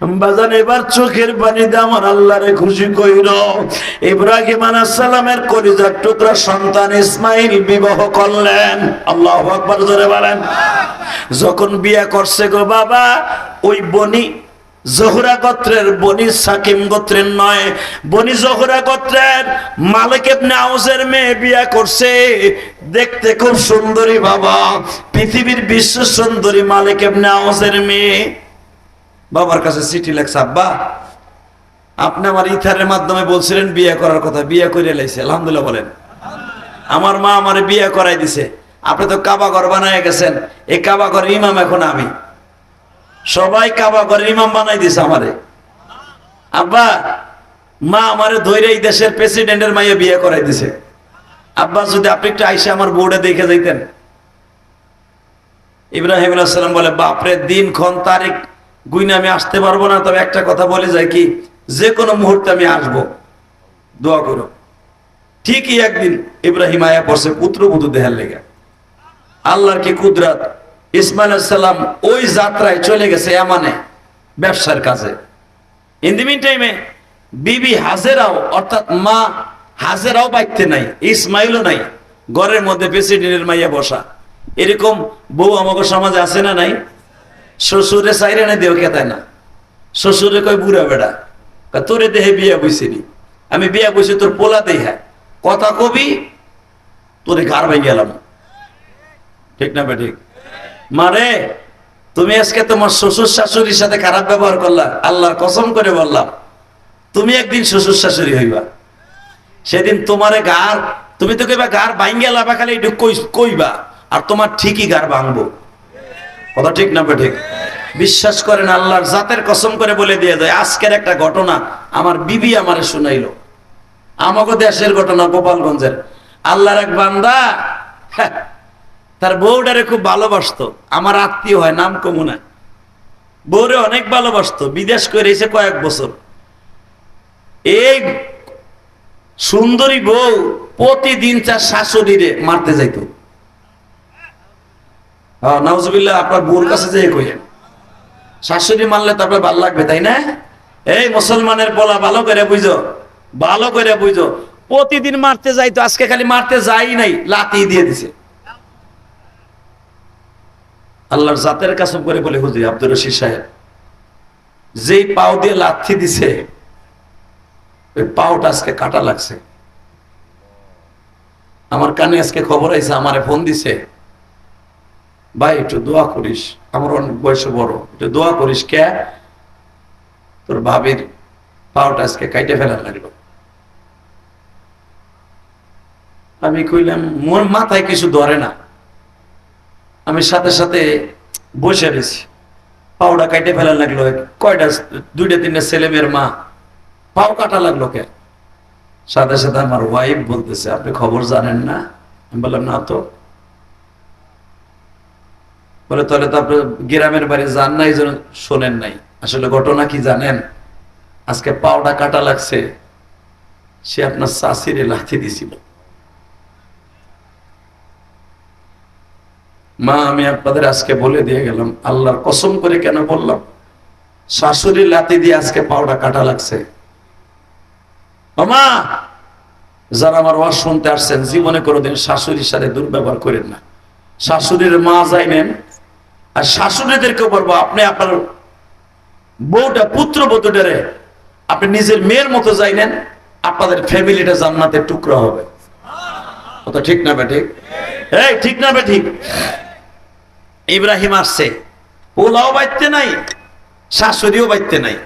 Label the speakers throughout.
Speaker 1: বাজান এবার চোখের পানিতে আমার আল্লাহরে খুশি কইর। ইব্রাহিম আলাইহিস সালামের কলিজার টুকরা সন্তান ইসমাইল বিবাহ করলেন। আল্লাহু আকবার জোরে বলেন। যখন বিয়ে করছে গো বাবা, ওই বনি জহুরা গোত্রের, বনি সাকিম গোত্রের নয়, বনি জহুরা গোত্রের মালিক মেয়ে বিয়া করছে। দেখতে খুব সুন্দরী বাবা, পৃথিবীর বিশ্ব সুন্দরী মালিক ইবনে মেয়ে। বাবার কাছে চিঠি লেখছে, আব্বা, আপনি আমার ইথারের মাধ্যমে বলছিলেন বিয়ে করার কথা, বিয়ে করে লাইছে, আলহামদুলিল্লাহ বলেন। আমার মা আমার বিয়ে করাই দিছে। আপনি তো কাবা ঘর বানায় গেছেন, এই কাবা ঘর ইমাম এখন আমি। সবাই কাবা ঘরের ইমাম বানাই দিছে আমারে। আব্বা, মা আমারে ধৈর্য এই দেশের প্রেসিডেন্টের মাইয়া বিয়ে করাই দিছে। আব্বা, যদি আপনি একটু আইসে আমার বোর্ডে দেখে যাইতেন। ইব্রাহিম সালাম বলে, বাপরে দিন ক্ষণ তারিখ গুইনা আমি আসতে পারব না, তবে একটা কথা বলে যাই কি, যে কোনো মুহূর্তে আমি আসব। দোয়া করো। ঠিকই একদিন ইব্রাহিম আয়া পড়ছে পুত্রবধূ দেহার লেগে। আল্লাহর কি কুদরাত? ইসমাইল সালাম ওই যাত্রায় চলে গেছে এমানে, ব্যবসার কাজে। ইন দি মিন টাইমে বিবি হাজেরাও, অর্থাৎ মা হাজেরাও বাইতে নাই, ইসমাইলও নাই, ঘরের মধ্যে প্রেসিডেন্টের মাইয়া বসা। এরকম বউ আমাকে সমাজে আছে না নাই? শ্বশুরে চাইরে না দেও কেতায় না? শ্বশুরে কয়, বুড়া বেড়া তোরে দেহে বিয়া বইছিনি আমি বিয়া বইছি তোর পোলা দেহা কথা কবি, তোরে ঘর ভাই গেলাম ঠিক না ঠিক মারে তুমি আজকে তোমার শ্বশুর শাশুড়ির সাথে খারাপ ব্যবহার করলা। আল্লাহর কসম করে বললাম, তুমি একদিন শ্বশুর শাশুড়ি হইবা। সেদিন তোমারে গার তুমি তো কইবা গার ভাঙ্গে লাভা খালি একটু কই- কইবা। আর তোমার ঠিকই গার ভাঙবো। কথা ঠিক না ঠিক? বিশ্বাস করেন আল্লাহর জাতের কসম করে বলে দিয়ে যায় আজকের একটা ঘটনা আমার বিবি আমারে শুনাইলো। আমাকে দেশের ঘটনা গোপালগঞ্জের। আল্লাহর এক বান্দা হ্যাঁ, তার বউটারে খুব ভালোবাসতো। আমার আত্মীয় হয় নাম কমুনা। বউরে অনেক ভালোবাসতো বিদেশ করে এসে কয়েক বছর। এই সুন্দরী বউ প্রতিদিন তার শাশুড়িরে মারতে যাইতো। নাউজুবিল্লাহ, আপনার বউর কাছে যেয়ে কইেন শাশুড়ি মারলে তো আপনার ভালো লাগবে, তাই না? এই মুসলমানের বলা ভালো করে বুঝো, ভালো করে বুঝো। প্রতিদিন মারতে যাইতো আজকে খালি মারতে যাই নাই, লাতি দিয়ে দিছে। আল্লাহর জাতের কাসম করে বলে, হুজুর আব্দুর রশিদ সাহেব, যেই পাও দিয়ে লাথি দিছে, ওই পাওটা আজকে কাটা লাগছে। আমার কানে আজকে খবর আইছে, আমারে ফোন দিছে। ভাই, একটু দোয়া করিস। আমার অনেক বয়স বড়। একটু দোয়া করিস কে? তোর ভাবির পাওটা আজকে কাইটে ফেলা লাগল। আমি কইলাম, মোর মাথায় কিছু ধরে না। আমি সাথে সাথে বসে রয়েছি। পাউডা কাইটে ফেলার লাগল। কয়টা, দুইটা, তিনটা ছেলে মেয়ের মা। পাও কাটা লাগল কে? সাথে সাথে আমার ওয়াইফ বলতেছে, আপনি খবর জানেন না? আমি বললাম, না তো। বলে, তাহলে তো আপনি গ্রামের বাড়ি যান নাই যেন শোনেন নাই। আসলে ঘটনা কি জানেন? আজকে পাওটা কাটা লাগছে। সে আপনার শাশিরে লাথি দিছিল। মা, আমি আপনাদের আজকে বলে দিয়ে গেলাম, আল্লাহর কসম করে কেন বললাম? শাশুড়ি লাথি দিয়ে আজকে পাওটা কাটা লাগছে। মামা যারা আমার ওয়াজ শুনতে আসছেন, জীবনে কোনোদিন শাশুড়ির সাথে দুর্ব্যবহার করেন না। শাশুড়ির মা যাইনেন আর শাশুড়িদেরকে বলব, আপনি আপনার বউটা, পুত্র বধূটারে আপনি নিজের মেয়ের মতো যাইনেন আপনাদের ফ্যামিলিটা জান্নাতের টুকরা হবে। কত ঠিক না বে ঠিক এই, ঠিক না বে ঠিক ইব্রাহিম আসছে। পোলাও বাইতে নাই, শাশুড়িও বাইতে নাই।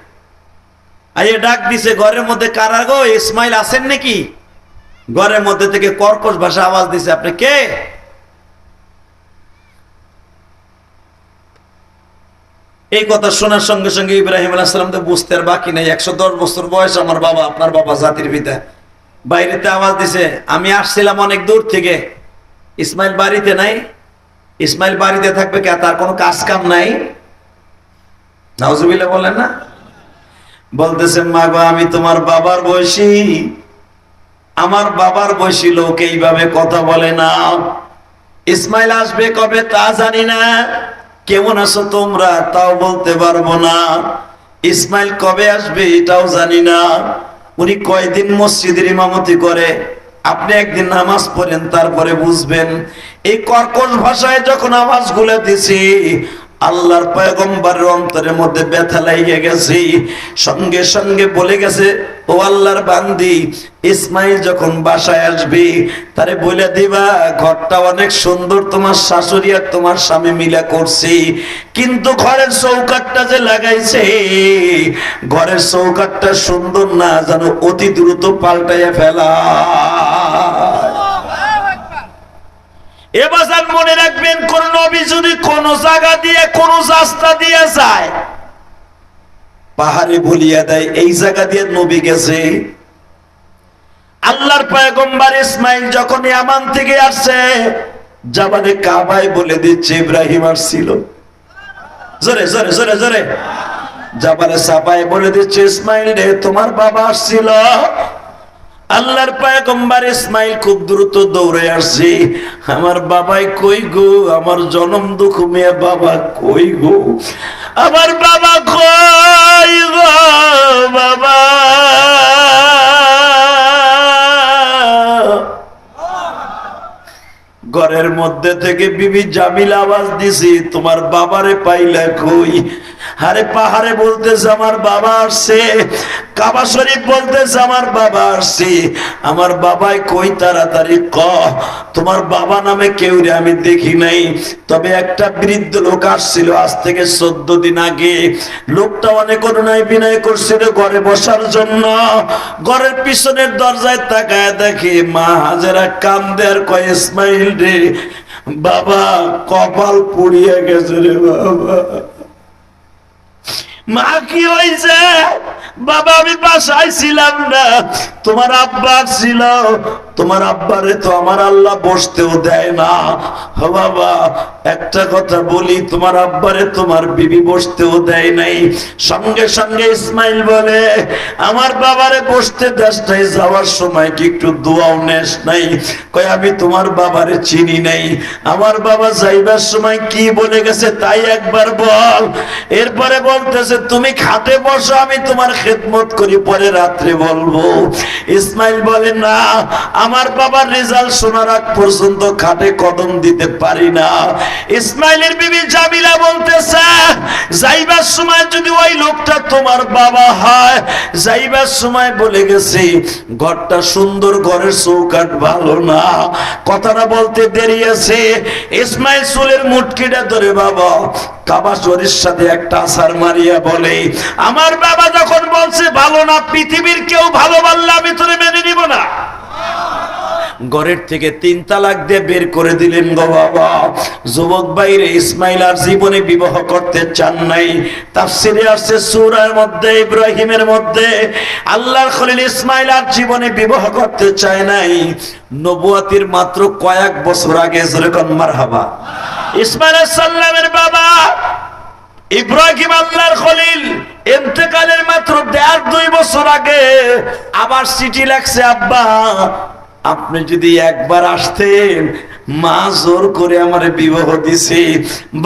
Speaker 1: এ ডাক দিছে, ঘরের মধ্যে কারা গো? ইসমাইল আছেন নাকি? ঘরের মধ্যে থেকে কর্কশ ভাষা আওয়াজ দিছে, আপনি কে? এই কথা শোনার সঙ্গে সঙ্গে ইব্রাহিম আলাহাম তো বুঝতে আর বাকি নাই। একশো দশ বছর বয়স আমার বাবা, আপনার বাবা জাতির পিতা। বাইরেতে আওয়াজ দিছে, আমি আসছিলাম অনেক দূর থেকে। ইসমাইল বাড়িতে নাই। ইসমাইল বাড়িতে থাকবে কে? তার কোনো কাজ কাম নাই। নাউজুবিল্লাহ বলেন না? বলতেছে মা গো আমি তোমার বাবার বয়সী। আমার বাবার বয়সী লোক এইভাবে কথা বলে না। ইসমাইল আসবে কবে তা জানি না। কেমন আছো তোমরা? তাও বলতে পারব না। ইসমাইল কবে আসবে এটাও জানি না। উনি কয়দিন মসজিদের ইমামতি করে? আপনি একদিন নামাজ পড়েন, তারপরে বুঝবেন। এই কর্কশ ভাষায় যখন আওয়াজ গুলে দিছি আল্লাহর পয়গম্বরের অন্তরের মধ্যে ব্যথা লাগিয়ে গেছে। সঙ্গে সঙ্গে বলে গেছে, ও আল্লাহর বান্দি, ইসমাইল যখন বাসায় আসবে, তারে বলে দিবা, ঘরটা অনেক সুন্দর, তোমার শাশুড়ি আর তোমার স্বামী মিলা করছি। কিন্তু ঘরের চৌকাটটা যে লাগাইছে, ঘরের চৌকাটটা সুন্দর না, যেন অতি দ্রুত পাল্টাইয়া ফেলা। এবার মনে রাখবেন, কোন নবী যদি কোন জায়গা দিয়ে, কোন রাস্তা দিয়ে যায়, পাহাড়ে ভুলিয়া দেয়, এই জায়গা দিয়ে নবী গেছে। আল্লাহর পয়গম্বর ইসমাইল যখন ইয়ামান থেকে আসছে জাবানে কাবায় বলে দিচ্ছে, ইব্রাহিম আসছিল। জোরে জোরে জোরে জোরে। জাবানে সাপায় বলে দিচ্ছে, ইসমাইল রে, তোমার বাবা আসছিল। আল্লাহর পয়গম্বর ইসমাইল খুব দ্রুত দৌড়ে আসছে। আমার বাবাই কই গো? আমার জনম দুঃখ মেয়ে বাবা কই গো? আমার বাবা কই গো বাবা? ঘরের মধ্যে থেকে বিবি জামিল আওয়াজ দিছি, তোমার বাবারে পাইলা কই? আরে পাহাড়ে বলতেছে, আমার বাবা আসছে। কাবা শরীফ বলতেছে, আমার বাবা আসছে। আমার বাবাই কই, তাড়াতাড়ি ক। তোমার বাবা নামে কেউ রে আমি দেখি নাই। তবে একটা বৃদ্ধ লোক আসছিল আজ থেকে চোদ্দ দিন আগে। লোকটা অনেক অনুনয় বিনয় করছিল ঘরে বসার জন্য। ঘরের পিছনের দরজায় তাকায় দেখে, মা, হাজারা কান্দে আর কয় ইসমাইল রে। বাবা, কপাল পুড়িয়ে গেছে রে বাবা। মা কি হয়েছে বাবা, আমি বাসায় ছিলাম না। তোমার আব্বা ছিল তোমার আব্বারে তো আমার আল্লাহ বসতেও দেয় না। বাবা, একটা কথা বলি, তোমার আব্বারে তোমার বিবি বসতেও দেয় নাই। সঙ্গে সঙ্গে ইসমাইল বলে, আমার বাবারে বসতে দেশ নাই যাওয়ার সময় কি একটু দোয়াও নেস নাই? কয়, আমি তোমার বাবারে চিনি নাই। আমার বাবা যাইবার সময় কি বলে গেছে তাই একবার বল। এরপরে বলতেছে, তুমি খাটে বসো, আমি তোমার খেদমত করি, পরে রাত্রে বলব। ইসমাইল বলে, না, আমার বাবার রেজাল্ট শোনার আগ পর্যন্ত খাটে কদম দিতে পারি না। ইসমাইলের বিবি জামিলা বলতেছে, যাইবার সময় যদি ওই লোকটা তোমার বাবা হয়, যাইবার সময় বলে গেছে, ঘরটা সুন্দর, ঘরের চৌকাট ভালো না। কথাটা বলতে দেরি আছে। ইসমাইল চুলের মুটকিটা ধরে, বাবা কাবা শরীর সাথে একটা আসার মারিয়া বলে, আমার বাবা যখন বলছে, ভালো না, পৃথিবীর কেউ ভালো বললে আমি তোরে মেনে নিব না। ঘরের থেকে তিন তালাক দিয়ে বের করে দিলেন গো বাবা। যুবক বাইরে ইসমাইল আর জীবনে বিবাহ করতে চান নাই। তাফসিরে আসছে সূরার মধ্যে, ইব্রাহিমের মধ্যে। আল্লাহর খলিল ইসমাইল আর জীবনে বিবাহ করতে চায় নাই। নবুয়াতির মাত্র কয়েক বছর আগে যেরকম মারহাবা। ইসমাইল সাল্লামের বাবা, ইব্রাহিম আল্লাহর খলিল ইন্তেকালের মাত্র দেড় দুই বছর আগে আবার চিঠি লাগছে আব্বা আপনি যদি একবার আসতেন, মা জোর করে আমার বিবাহ দিছে।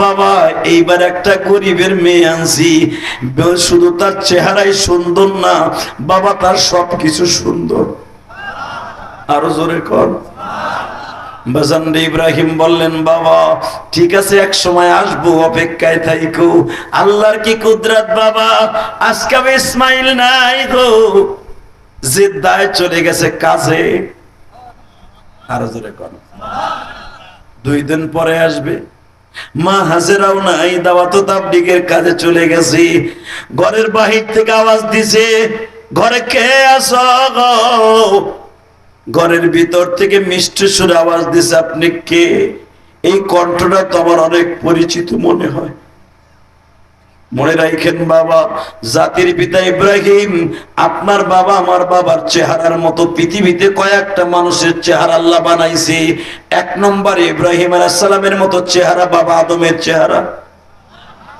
Speaker 1: বাবা, এইবার একটা গরিবের মেয়ে আনছি। শুধু তার চেহারাই সুন্দর না, বাবা তার সবকিছু সুন্দর। আরও জোরে কর। ইব্রাহিম বললেন, বাবা, ঠিক আছে, এক সময় আসব, অপেক্ষায় থাইকো। আল্লাহর কি কুদরত, বাবা? আজকে ইসমাইল নাই গো। জিদ্দায় চলে গেছে কাজে। আরও জোরে কর। দুই দিন পরে আসবে। মা হাজেরাও নাই দাওয়া দাওয়াত তাবলিগের কাজে চলে গেছি। ঘরের বাহির থেকে আওয়াজ দিছে, ঘরে কে গো? ঘরের ভিতর থেকে মিষ্টি সুরে আওয়াজ দিছে, আপনি কে? এই কণ্ঠটা তো আমার অনেক পরিচিত মনে হয়। মনে রাখেন বাবা, জাতির পিতা ইব্রাহিম, আপনার বাবা আমার বাবার চেহারার মতো পৃথিবীতে কয়েকটা মানুষের চেহারা আল্লাহ বানাইছে। এক নম্বর ইব্রাহিম আলাইসালামের মতো চেহারা বাবা আদমের চেহারা।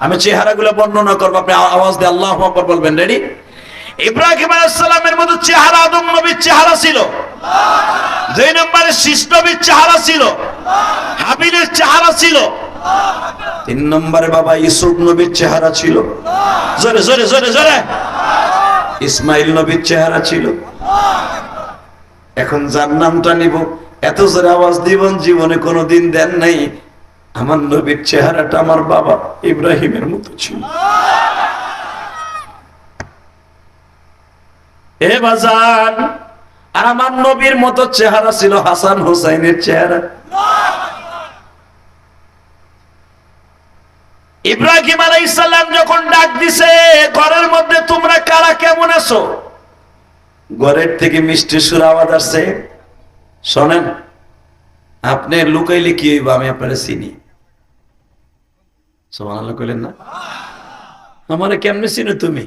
Speaker 1: আমি চেহারাগুলো বর্ণনা করব, আপনি আওয়াজ দিয়ে আল্লাহ আকবার বলবেন রেডি ইব্রাহিম আলাইসালামের মতো চেহারা আদম নবীর চেহারা ছিল। দুই নম্বরে শিষ্ট নবীর চেহারা ছিল। হাবিলের চেহারা ছিল। তিন নম্বরে বাবা ইসুফ নবীর চেহারা ছিল। জোরে জোরে জোরে জোরে। ইসমাইল নবীর চেহারা ছিল। এখন যার নামটা নিব। এত জোরে আওয়াজ দিবন, জীবনে কোনোদিন দেন নাই। আমার নবীর চেহারাটা আমার বাবা ইব্রাহিমের মতো ছিল। এ বাজান, আর আমার নবীর মতো চেহারা ছিল হাসান হোসাইনের চেহারা। ইব্রাহিম আলাই আলাইসাল্লাম যখন ডাক দিছে, ঘরের মধ্যে তোমরা কারা কেমন আছো? ঘরের থেকে মিষ্টি সুর আওয়াজ আসছে। শোনেন, আপনি লুকাইলে কি হইব? আমি আপনারা চিনি। কইলেন, না। আমারে কেমনে চিনো তুমি?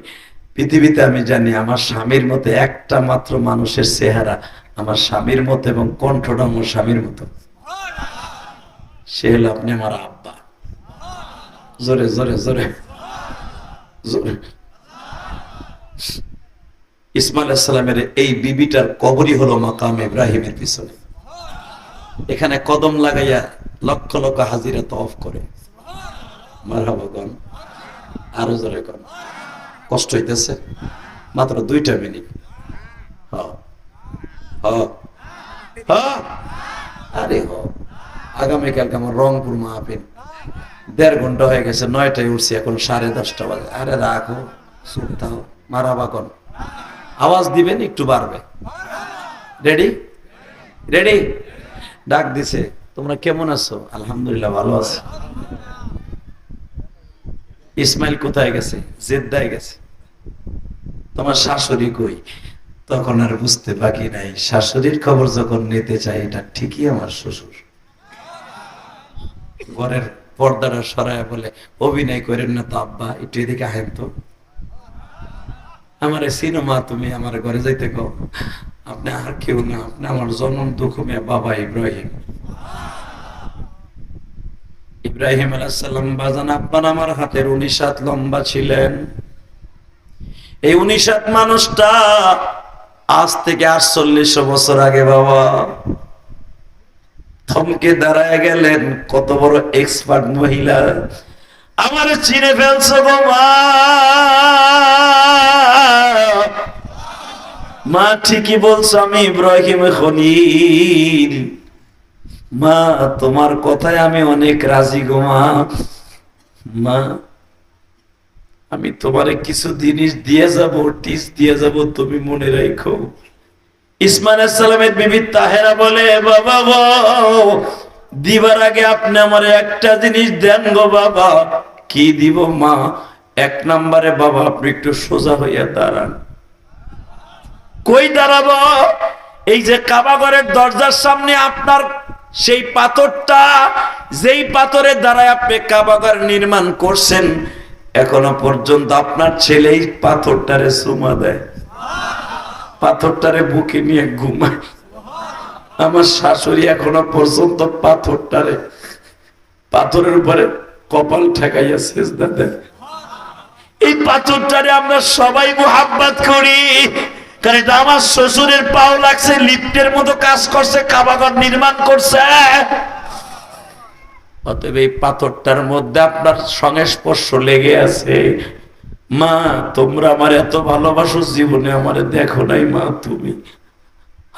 Speaker 1: পৃথিবীতে আমি জানি আমার স্বামীর মতো একটা মাত্র মানুষের চেহারা আমার স্বামীর মতো এবং কণ্ঠটা আমার স্বামীর মতো। সে হলো আপনি আমার আব্বা। জোরে জোরে জোরে জোরে ইসমাইল সালামের এই বিবিটার কবরই হলো মাকাম ইব্রাহিমের পিছনে। এখানে কদম লাগাইয়া লক্ষ লক্ষ হাজিরা তফ করে। মারহাবাগন আরও জোরে কর কষ্ট হইতেছে। মাত্র দুইটা মিনিট। হ। আরে হ। আগামীকালকে আমার রংপুর মাহফিল। দেড় ঘণ্টা হয়ে গেছে, নয়টায় উঠছি, এখন সাড়ে দশটা বাজে। আরে রাখো সুলতাও মারাবাগন আওয়াজ দিবেন, একটু বাড়বে। রেডি রেডি ডাক দিছে, তোমরা কেমন আছো? আলহামদুলিল্লাহ, ভালো আছো। ইসমাইল কোথায় গেছে? জেদ্দায় গেছে। তোমার শাশুড়ি কই? তখন আর বুঝতে বাকি নাই। শাশুড়ির খবর যখন নিতে চাই, এটা ঠিকই আমার শ্বশুর। ঘরের পর্দাটা সরায় বলে, অভিনয় করেন না তো আব্বা, একটু এদিকে আহেন তো। আমার সিনেমা তুমি আমার ঘরে যাইতে কো আপনি আর কেউ না, আপনি আমার জন্ম দুঃখ মেয়ে বাবা ইব্রাহিম। ইব্রাহিম আলাহাল্লাম বাজান আব্বান আমার হাতের উনিশ হাত লম্বা ছিলেন। এই উনিশ হাত মানুষটা আজ থেকে আটচল্লিশ বছর আগে, বাবা। থমকে দাঁড়ায় গেলেন কত বড় এক্সপার্ট মহিলা। আমার চিনে ফেলছো মা। ঠিকই বলছো আমি ইব্রাহিম খনিল মা, তোমার কথায় আমি অনেক রাজি গো মা। আমি তোমারে কিছু জিনিস দিয়ে যাব টিস দিয়ে যাব, তুমি মনে রাখো। ইসমাইল সালামের বিবি তাহেরা বলে, বাবা দিবার আগে আপনি আমার একটা জিনিস দেন গো বাবা। কি দিব মা? এক নম্বরে বাবা, আপনি একটু সোজা হইয়া দাঁড়ান। কই দাঁড়াবো? এই যে কাবাগরের দরজার সামনে আপনার সেই পাথরটা, যেই পাথরের দ্বারা আপনি কাবাগর নির্মাণ করছেন, এখনও পর্যন্ত আপনার ছেলে এই পাথরটারে সুমা দেয়। পাথরটারে বুকে নিয়ে ঘুমায়। আমার শাশুড়ি এখনও পর্যন্ত পাথরটারে, পাথরের উপরে কপাল ঠেকাইয়া সেজদা দেয়। এই পাথরটারে আমরা সবাই মোহাব্বত করি, কারণ আমার শ্বশুরের পাও লাগছে, লিফটের মতো কাজ করছে, কাবাগর নির্মাণ করছে। অতএব এই পাথরটার মধ্যে আপনার সংস্পর্শ লেগে আছে। মা, তোমরা আমার এত ভালোবাসো, জীবনে আমার দেখো নাই মা তুমি।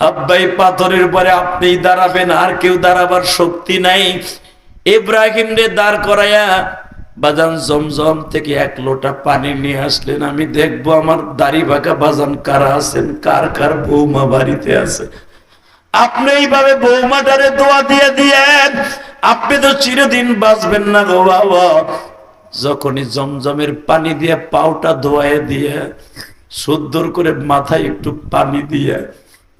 Speaker 1: হাব্বাই পাথরের পরে আপনি দাঁড়াবেন, আর কেউ দাঁড়াবার শক্তি নাই। ইব্রাহিম রে দাঁড় করাইয়া বাজান জমজম থেকে এক লোটা পানি নিয়ে আসলেন। আমি দেখব আমার দাড়ি বাঁকা বাজান কারা আছেন, কার কার বৌমা বাড়িতে আছে। আপনি এইভাবে বৌমাটারে দোয়া দিয়ে দিয়েন, আপনি তো চিরদিন বাঁচবেন না গো বাবা। যখনই জমজমের পানি দিয়ে পাউটা ধোয়ায় দিয়ে সুন্দর করে মাথায় একটু পানি দিয়ে,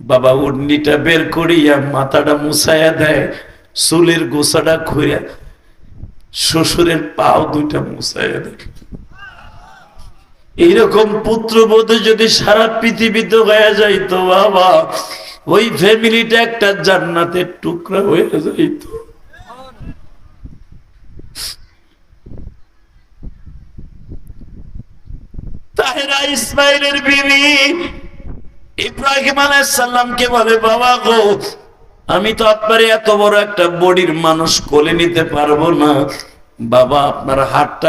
Speaker 1: বাবা উন্নিটা বের করিয়া মাথাটা মুছাইয়া দেয়, চুলের গোসাটা খুঁড়িয়া শ্বশুরের পাও দুইটা মুছাইয়া দেয়। এইরকম পুত্রবোধে যদি সারা পৃথিবীতে হয়ে যাইতো, বাবা, ওই ফ্যামিলিটা একটা জান্নাতের টুকরা হয়ে যাইতো। তাহেরা ইসমাইলের বিবি। ইব্রাহিম আলাইসাল্লামকে বলে, বাবা গো, আমি তো আপনার এত বড় একটা বডির মানুষ কোলে নিতে পারব না। বাবা, আপনার হাতটা